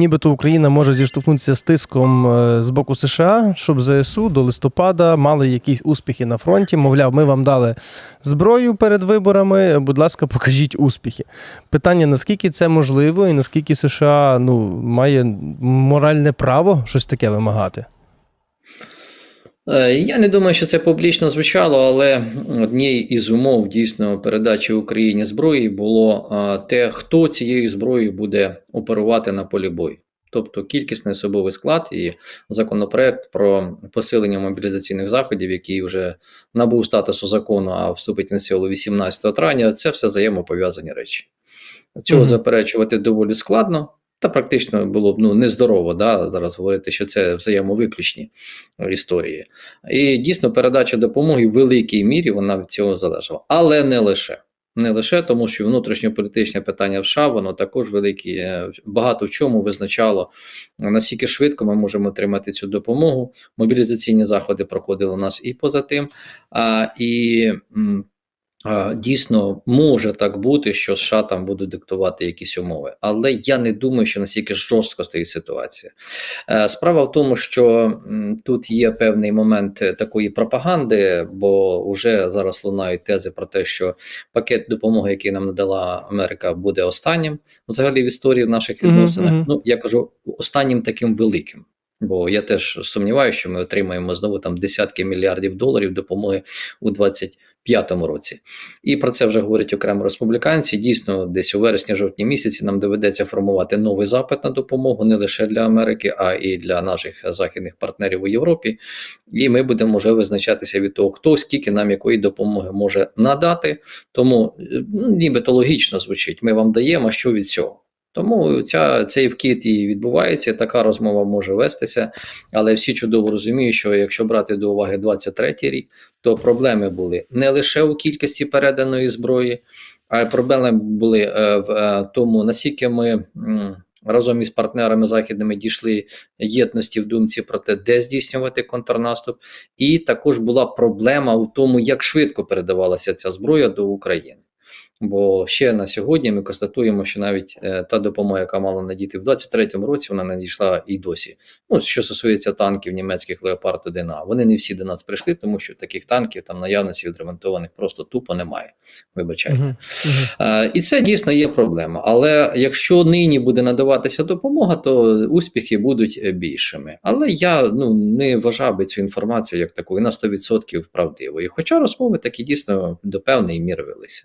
нібито Україна може зіштовхнутися з тиском е, з боку США, щоб ЗСУ до листопада мали якісь успіхи на фронті. Мовляв, ми вам дали зброю перед виборами. Будь ласка, покажіть успіхи. Питання: наскільки це можливо, і наскільки США ну, має моральне право щось таке вимагати? Е, Я не думаю, що це публічно звучало, але однією із умов дійсно передачі Україні зброї було е, те, хто цією зброєю буде оперувати на полі бою. Тобто кількісний особовий склад і законопроект про посилення мобілізаційних заходів, який вже набув статусу закону, а вступить на силу 18 травня, це все взаємопов'язані речі. Цього Мгм. заперечувати доволі складно. Та практично було б ну нездорово да, зараз говорити, що це взаємовиключні історії. І дійсно передача допомоги в великій мірі вона від цього залежала. Але не лише. Не лише тому, що внутрішньополітичне питання в США, воно також велике, е, багато в чому визначало, наскільки швидко ми можемо отримати цю допомогу. Мобілізаційні заходи проходили у нас і поза тим. А, і Дійсно, може так бути, що США там будуть диктувати якісь умови, але я не думаю, що настільки жорстко стоїть ситуація. Е, Справа в тому, що тут є певний момент е, такої пропаганди, бо вже зараз лунають тези про те, що пакет допомоги, який нам надала Америка, буде останнім взагалі в історії в наших відносинах. мгм. Ну я кажу, останнім таким великим. Бо я теж сумніваюся, що ми отримаємо знову там десятки мільярдів доларів допомоги у 2025 році. І про це вже говорять окремо республіканці. Дійсно, десь у вересні-жовтні місяці нам доведеться формувати новий запит на допомогу не лише для Америки, а і для наших західних партнерів у Європі. І ми будемо вже визначатися від того, хто скільки нам якої допомоги може надати. Тому ну, нібито логічно звучить: ми вам даємо, що від цього. Тому ця, цей вкид і відбувається, така розмова може вестися, але всі чудово розуміють, що якщо брати до уваги 23-й рік, то проблеми були не лише у кількості переданої зброї, а й проблеми були е, в е, тому, наскільки ми разом із партнерами західними дійшли єдності в думці про те, де здійснювати контрнаступ, і також була проблема у тому, як швидко передавалася ця зброя до України. Бо ще на сьогодні ми констатуємо, що навіть е, та допомога, яка мала надійти в 23-му році, вона надійшла і досі. Ну, що стосується танків німецьких Леопард 1А, вони не всі до нас прийшли, тому що таких танків там наявності відремонтованих просто тупо немає. Вибачайте. Мгм, мгм. Е, І це дійсно є проблема. Але якщо нині буде надаватися допомога, то успіхи будуть е, більшими. Але я ну не вважав би цю інформацію як таку і на 100% правдивою. Хоча розмови такі дійсно до певної міри велися.